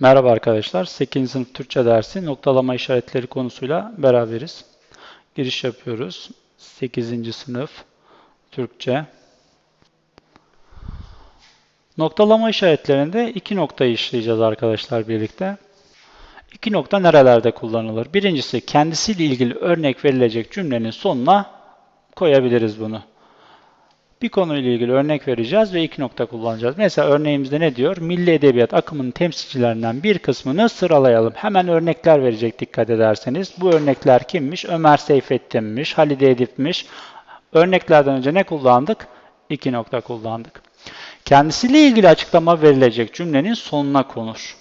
Merhaba arkadaşlar. 8. sınıf Türkçe dersi noktalama işaretleri konusuyla beraberiz. Giriş yapıyoruz. 8. sınıf Türkçe. Noktalama işaretlerinde iki noktayı işleyeceğiz arkadaşlar birlikte. İki nokta nerelerde kullanılır? Birincisi kendisiyle ilgili örnek verilecek cümlenin sonuna koyabiliriz bunu. Bir konuyla ilgili örnek vereceğiz ve iki nokta kullanacağız. Mesela örneğimizde ne diyor? Milli Edebiyat akımının temsilcilerinden bir kısmını sıralayalım. Hemen örnekler verecek dikkat ederseniz. Bu örnekler kimmiş? Ömer Seyfettin'miş, Halide Edip'miş. Örneklerden önce ne kullandık? İki nokta kullandık. Kendisiyle ilgili açıklama verilecek cümlenin sonuna konur.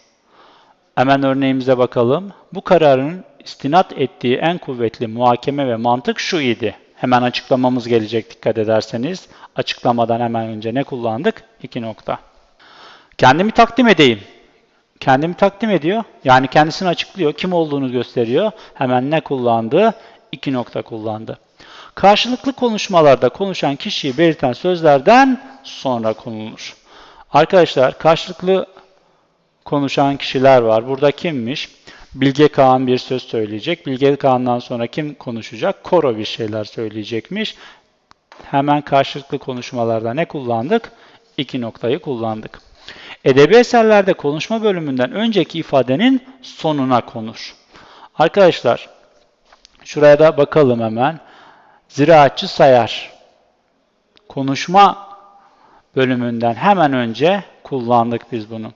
Hemen örneğimize bakalım. Bu kararın istinat ettiği en kuvvetli muhakeme ve mantık şu idi. Hemen açıklamamız gelecek dikkat ederseniz. Açıklamadan hemen önce ne kullandık? İki nokta. Kendimi takdim edeyim. Kendimi takdim ediyor. Yani kendisini açıklıyor. Kim olduğunu gösteriyor. Hemen ne kullandı? İki nokta kullandı. Karşılıklı konuşmalarda konuşan kişiyi belirten sözlerden sonra konulur. Arkadaşlar karşılıklı konuşan kişiler var. Burada kimmiş? Bilge Kağan bir söz söyleyecek. Bilge Kağan'dan sonra kim konuşacak? Koro bir şeyler söyleyecekmiş. Hemen karşılıklı konuşmalarda ne kullandık? İki noktayı kullandık. Edebi eserlerde konuşma bölümünden önceki ifadenin sonuna konur. Arkadaşlar şuraya da bakalım hemen. Ziraatçı sayar. Konuşma bölümünden hemen önce kullandık biz bunu.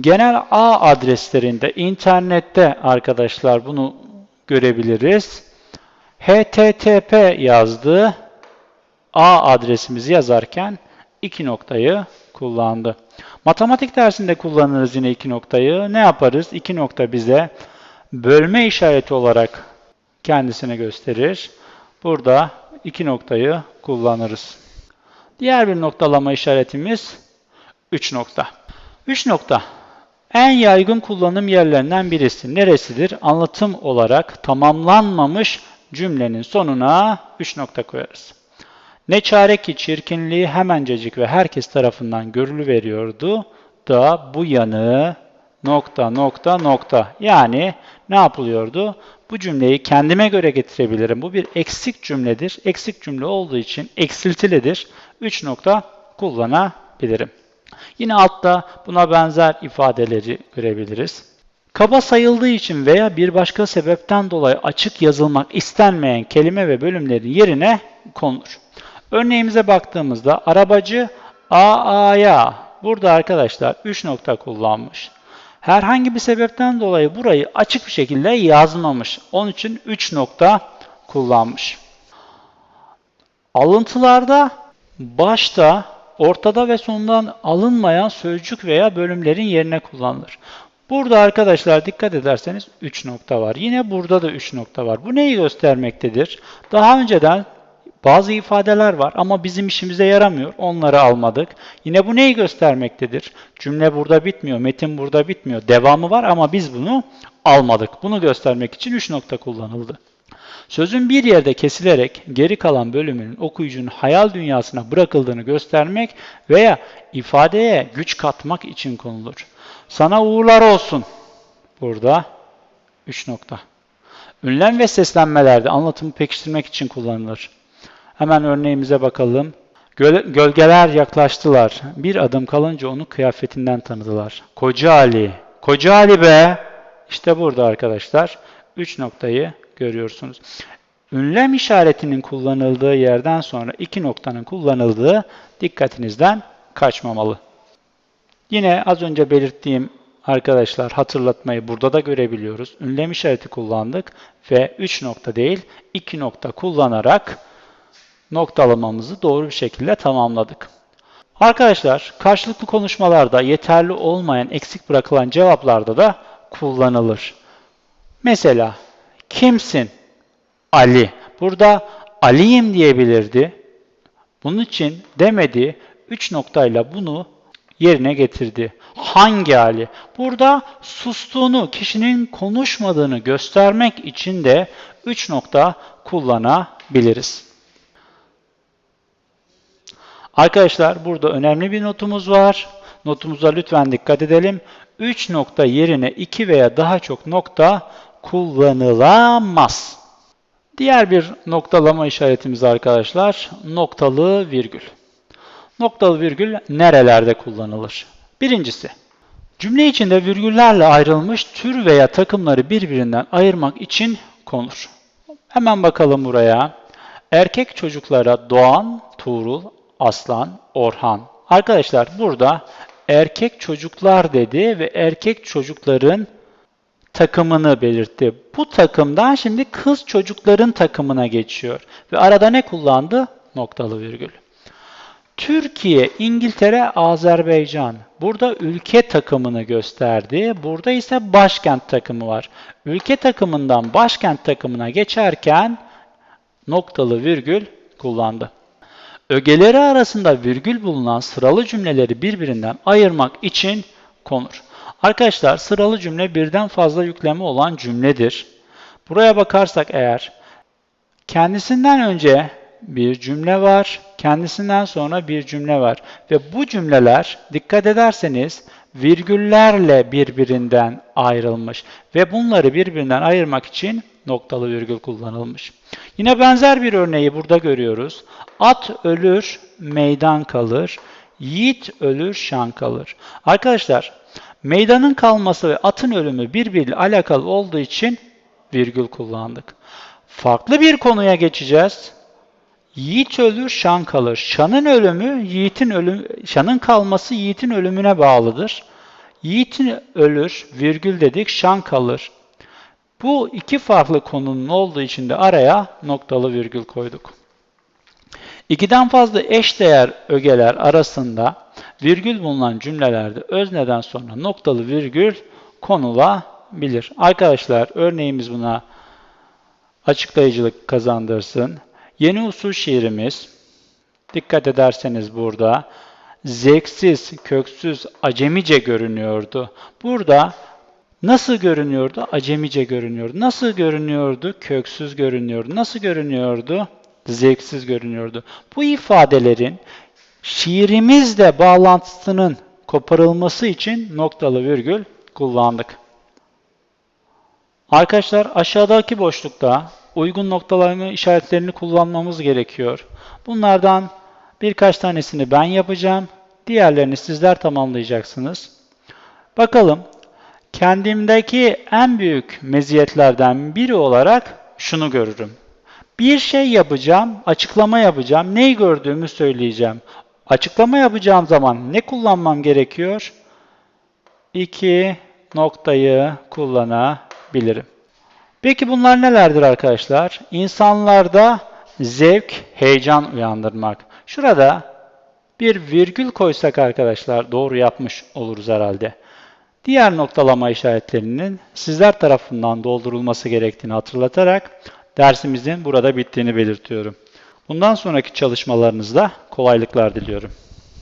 Genel ağ adreslerinde internette arkadaşlar bunu görebiliriz. HTTP yazdı. A adresimizi yazarken iki noktayı kullandı. Matematik dersinde kullanırız yine iki noktayı. Ne yaparız? İki nokta bize bölme işareti olarak kendisini gösterir. Burada iki noktayı kullanırız. Diğer bir noktalama işaretimiz 3 nokta. 3 nokta. En yaygın kullanım yerlerinden birisi. Neresidir? Anlatım olarak tamamlanmamış cümlenin sonuna 3 nokta koyarız. Ne çare ki çirkinliği hemencecik ve herkes tarafından görülüveriyordu da bu yanı nokta nokta nokta. Yani ne yapılıyordu? Bu cümleyi kendime göre getirebilirim. Bu bir eksik cümledir. Eksik cümle olduğu için eksiltilidir. 3 nokta kullanabilirim. Yine altta buna benzer ifadeleri görebiliriz. Kaba sayıldığı için veya bir başka sebepten dolayı açık yazılmak istenmeyen kelime ve bölümlerin yerine konulur. Örneğimize baktığımızda arabacı AA'ya burada arkadaşlar 3 nokta kullanmış. Herhangi bir sebepten dolayı burayı açık bir şekilde yazmamış. Onun için 3 nokta kullanmış. Alıntılarda başta ortada ve sondan alınmayan sözcük veya bölümlerin yerine kullanılır. Burada arkadaşlar dikkat ederseniz 3 nokta var. Yine burada da 3 nokta var. Bu neyi göstermektedir? Daha önceden bazı ifadeler var ama bizim işimize yaramıyor. Onları almadık. Yine bu neyi göstermektedir? Cümle burada bitmiyor, metin burada bitmiyor. Devamı var ama biz bunu almadık. Bunu göstermek için 3 nokta kullanıldı. Sözün bir yerde kesilerek geri kalan bölümünün okuyucunun hayal dünyasına bırakıldığını göstermek veya ifadeye güç katmak için konulur. Sana uğurlar olsun. Burada 3 nokta. Ünlem ve seslenmelerde anlatımı pekiştirmek için kullanılır. Hemen örneğimize bakalım. Gölgeler yaklaştılar. Bir adım kalınca onu kıyafetinden tanıdılar. Koca Ali. Koca Ali be! İşte burada arkadaşlar 3 noktayı görüyorsunuz. Ünlem işaretinin kullanıldığı yerden sonra iki noktanın kullanıldığı dikkatinizden kaçmamalı. Yine az önce belirttiğim arkadaşlar hatırlatmayı burada da görebiliyoruz. Ünlem işareti kullandık ve 3 nokta değil 2 nokta kullanarak noktalamamızı doğru bir şekilde tamamladık. Arkadaşlar karşılıklı konuşmalarda yeterli olmayan eksik bırakılan cevaplarda da kullanılır. Mesela kimsin? Ali. Burada Ali'yim diyebilirdi. Bunun için demedi. Üç noktayla bunu yerine getirdi. Hangi Ali? Burada sustuğunu, kişinin konuşmadığını göstermek için de üç nokta kullanabiliriz. Arkadaşlar burada önemli bir notumuz var. Notumuza lütfen dikkat edelim. 3 nokta yerine 2 veya daha çok nokta kullanılamaz. Diğer bir noktalama işaretimiz arkadaşlar noktalı virgül. Noktalı virgül nerelerde kullanılır? Birincisi, cümle içinde virgüllerle ayrılmış tür veya takımları birbirinden ayırmak için konur. Hemen bakalım buraya. Erkek çocuklara Doğan, Tuğrul, Aslan, Orhan. Arkadaşlar burada erkek çocuklar dedi ve erkek çocukların takımını belirtti. Bu takımdan şimdi kız çocukların takımına geçiyor. Ve arada ne kullandı? Noktalı virgül. Türkiye, İngiltere, Azerbaycan. Burada ülke takımını gösterdi. Burada ise başkent takımı var. Ülke takımından başkent takımına geçerken noktalı virgül kullandı. Ögeleri arasında virgül bulunan sıralı cümleleri birbirinden ayırmak için konur. Arkadaşlar sıralı cümle birden fazla yükleme olan cümledir. Buraya bakarsak eğer kendisinden önce bir cümle var, kendisinden sonra bir cümle var ve bu cümleler dikkat ederseniz virgüllerle birbirinden ayrılmış ve bunları birbirinden ayırmak için noktalı virgül kullanılmış. Yine benzer bir örneği burada görüyoruz. At ölür, meydan kalır. Yiğit ölür, şan kalır. Arkadaşlar, meydanın kalması ve atın ölümü birbiriyle alakalı olduğu için virgül kullandık. Farklı bir konuya geçeceğiz. Yiğit ölür, şan kalır. Şanın ölümü, yiğitin ölüm, şanın kalması yiğitin ölümüne bağlıdır. Yiğitin ölür, virgül dedik, şan kalır. Bu iki farklı konunun olduğu için de araya noktalı virgül koyduk. İkiden fazla eşdeğer ögeler arasında virgül bulunan cümlelerde özneden sonra noktalı virgül konulabilir. Arkadaşlar örneğimiz buna açıklayıcılık kazandırsın. Yeni usul şiirimiz, dikkat ederseniz burada zevksiz, köksüz, acemice görünüyordu. Burada nasıl görünüyordu? Acemice görünüyordu. Nasıl görünüyordu? Köksüz görünüyordu. Nasıl görünüyordu? Zevksiz görünüyordu. Bu ifadelerin şiirimizle bağlantısının koparılması için noktalı virgül kullandık. Arkadaşlar aşağıdaki boşlukta uygun noktalama işaretlerini kullanmamız gerekiyor. Bunlardan birkaç tanesini ben yapacağım. Diğerlerini sizler tamamlayacaksınız. Bakalım kendimdeki en büyük meziyetlerden biri olarak şunu görürüm. Bir şey yapacağım, açıklama yapacağım, neyi gördüğümü söyleyeceğim. Açıklama yapacağım zaman ne kullanmam gerekiyor? İki noktayı kullanabilirim. Peki bunlar nelerdir arkadaşlar? İnsanlarda zevk, heyecan uyandırmak. Şurada bir virgül koysak arkadaşlar doğru yapmış oluruz herhalde. Diğer noktalama işaretlerinin sizler tarafından doldurulması gerektiğini hatırlatarak dersimizin burada bittiğini belirtiyorum. Bundan sonraki çalışmalarınızda kolaylıklar diliyorum.